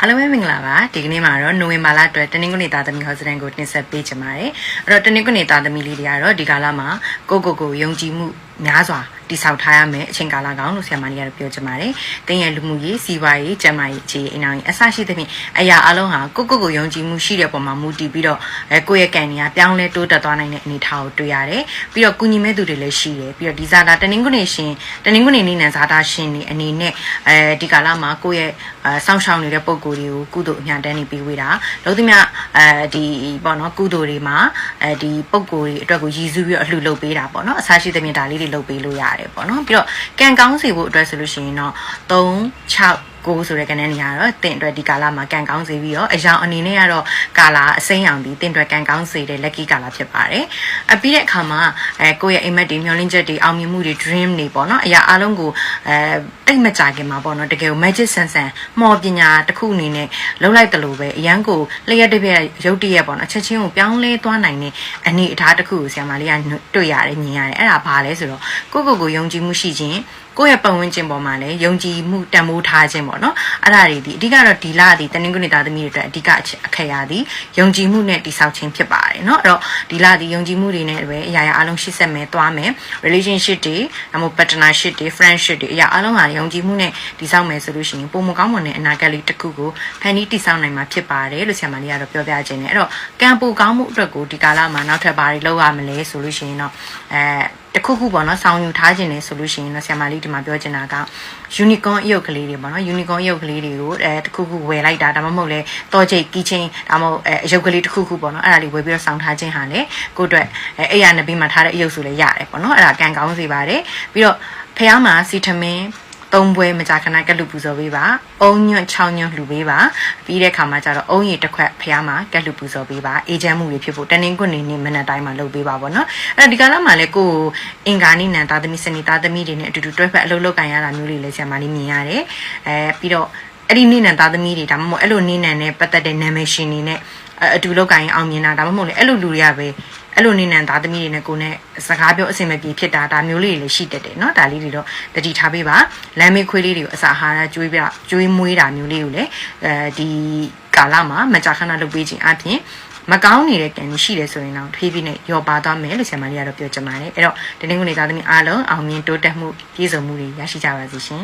အားလုံးပဲမင်္ဂလာပါဒီကနေ့မှာတော့နိုဝင်ဘာလအတွက်တနင်္ဂနွေသားသမီးဟောစတန်ကိုတင်ဆက်ပေးချင်ပါတယ်အဲ့တော့တနင်္ဂနွေသားသမီးလေးတွေကတော့ဒီကာလမှာကိုကိုကိုယုံကြည်မှုများစွာ တိဆောက်ထားရမယ်အချိန်ကာလကောင်းလို့ဆရာမကြီးကတော့ပြောချင်ပါတယ်တင်းရဲ့လူမှုရေးစီးပွားရေးကျန်းမာရေးအခြေအနေအနောက်ရေးအဆရှိသဖြင့်အရာအလုံးဟာကိုကိုကိုယုံကြည်မှုရှိတဲ့ပုံမှာမူတည်ပြီးတော့အဲကိုယ့်ရဲ့ကံတွေကပြောင်းလဲတိုးတက်သွားနိုင်တဲ့အနေအထားကိုတွေ့ရတယ်ပြီးတော့ကုညီမဲ့သူတွေလည်းရှိတယ်ပြီးတော့ဒီဇာတာတနင်္ဂနွေရှင်တနင်္ဂနွေနေ့နဲ့ဇာတာရှင်တွေအနေနဲ့အဲဒီကာလမှာကိုယ့်ရဲ့အဲစောင့်ရှောက်နေတဲ့ပုံကိုယ်တွေကိုကုသိုလ်အများတန်းနေပေးဝေးတာလို့သမျှအဲဒီပေါ့နော်ကုသိုလ်တွေမှာအဲဒီပုံကိုယ်တွေအတွက်ကိုရည်စူးပြီးတော့အလှလုပ်ပေးတာပေါ့နော်အဆရှိသဖြင့်ဒါလေးတွေလုပ်ပေးလို့ရတယ်ပေါ့နော်ပြီးတော့ကံကောင်းစေဖို့အတွက်ဆိုလို့ရှိရင်တော့3 6 ကိုဆိုတဲ့ကဏ္ဍနေရာတော့တင်အတွက်ဒီကာလမှာကန်ကောင်းစေပြီးတော့အယောင်အနေနဲ့ကတော့ကာလာအစိမ်းရောင်ပြီးတင်အတွက်ကန်ကောင်းစေတဲ့ lucky ကာလာဖြစ်ပါတယ်။အပြီးတဲ့အခါမှာအဲကိုယ့်ရဲ့အိမ်မက်တွေမျောလင်းချက်တွေအောင်မြင်မှုတွေ dream တွေပေါ့နော်အရာအလုံးကိုအဲတိတ်မကြခင်မှာပေါ့နော်တကယ်ကို magic ဆန်ဆန်မော်ပညာတစ်ခုအနေနဲ့လှုပ်လိုက်တယ်လို့ပဲအရန်ကိုလျှက်တစ်ပြက်ရုပ်တရက်ပေါ့နော်ချက်ချင်းကိုပြောင်းလဲသွားနိုင်တဲ့အနေအထားတစ်ခုကိုဆရာမလေးကတွေ့ရတယ်မြင်ရတယ်အဲ့ဒါဘာလဲဆိုတော့ကိုကိုကိုယုံကြည်မှုရှိခြင်း ကိုယ့်ရဲ့ပတ်ဝန်းကျင်ပေါ်မှာလည်းယုံကြည်မှုတန်ဖိုးထားခြင်းပေါ့နော်အဲ့ဒါတွေဒီအဓိကတော့ဒီလဒီတနင်္ဂနွေသားသမီးတွေအတွက်အဓိကအခက်ရာဒီယုံကြည်မှုနဲ့တိဆောက်ခြင်းဖြစ်ပါတယ်เนาะအဲ့တော့ဒီလဒီယုံကြည်မှုတွေနဲ့ပဲအရာရာအလုံးရှစ်ဆက်မယ်သွားမယ် relationship တွေဒါမှမဟုတ် partnership တွေ friendship တွေအရာအလုံးဟာယုံကြည်မှုနဲ့တိဆောက်မယ်ဆိုလို့ရှိရင်ပုံမကောင်းမွန်တဲ့အနာဂတ်လေးတစ်ခုကိုဖန်တီးတိဆောက်နိုင်မှာဖြစ်ပါတယ်လို့ဆရာမလေးကတော့ပြောပြခြင်းနဲ့အဲ့တော့ကံပူကောင်းမှုအတွက်ကိုဒီကာလမှာနောက်ထပ်ဘာတွေလုပ်ရမလဲဆိုလို့ရှိရင်တော့အဲ တခုခုပေါ့နော်ဆောင်းယူထားခြင်းနေဆိုလို့ရှိရင်တော့ဆရာမလေးဒီမှာပြောချင်တာက unicorn အယုတ်ကလေးတွေပေါ့နော် unicorn အယုတ်ကလေးတွေကိုအဲတခုခုဝယ်လိုက်တာဒါမှမဟုတ်လဲတောချိတ်ကီချင်းဒါမှမဟုတ်အဲအယုတ်ကလေးတခုခုပေါ့နော်အဲ့ဒါလေးဝယ်ပြီးတော့ဆောင်းထားခြင်းဟာလေကိုယ့်အတွက်အဲအဲ့ရနဘေးမှာထားတဲ့အယုတ်ဆိုလဲရတယ်ပေါ့နော်အဲ့ဒါကံကောင်းစေပါတယ်ပြီးတော့ဖះမှာစီထမင်း သုံးပွဲမကြာခဏကက်လူပူဇော်ပေးပါ။အုံညွန့်6ညွန့်လှူပေးပါ။ပြီးတဲ့ခါမှာကျတော့အုံရည်တစ်ခွက်ဖះမှာကက်လူပူဇော်ပေးပါ။အေဂျင့်မှုတွေဖြစ်ဖို့တနင်္ဂနွေနေ့မနက်တိုင်းမှာလုပ်ပေးပါပေါ့နော်။အဲ့တော့ဒီကလာမှာလည်းကိုယ်အင်္ဂါနေ့နံသားသမီးစနေသားသမီးတွေနဲ့အတူတူတွဲဖက်အလုပ်လုပ်ကန်ရတာမျိုးလေးလည်းဆရာမလေးမြင်ရတယ်။အဲပြီးတော့အဲ့ဒီနေ့နံသားသမီးတွေဒါမှမဟုတ်အဲ့လိုနေ့နံနဲ့ပတ်သက်တဲ့နာမည်ရှင်တွေနဲ့အတူလောက်ကိုင်းအောင်မြင်တာဒါမှမဟုတ်လေအဲ့လိုလူတွေကပဲ အဲ့လိုနေနံသားသမီးတွေနဲ့ကိုနဲ့စကားပြောအဆင်မပြေဖြစ်တာဒါမျိုးလေးတွေလည်းရှိတတ်တယ်เนาะဒါလေးတွေတော့တတိထားပေးပါလမ်းမေးခွေးလေးတွေကိုအစာဟာရကျွေးပြကျွေးမွေးတာမျိုးလေးကိုလည်းအဲဒီကာလမှာမကြာခဏလုပ်ပေးခြင်းအပြင်မကောင်းနေတဲ့ကံရှိတယ်ဆိုရင်တော့ဖြည်းဖြည်းနဲ့ယောပါသွားမယ်လို့ဆရာမလေးကတော့ပြောချင်ပါတယ်အဲ့တော့တနင်္ဂနွေသားသမီးအားလုံးအောင်မြင်တိုးတက်မှုပြည့်စုံမှုတွေရရှိကြပါစေရှင်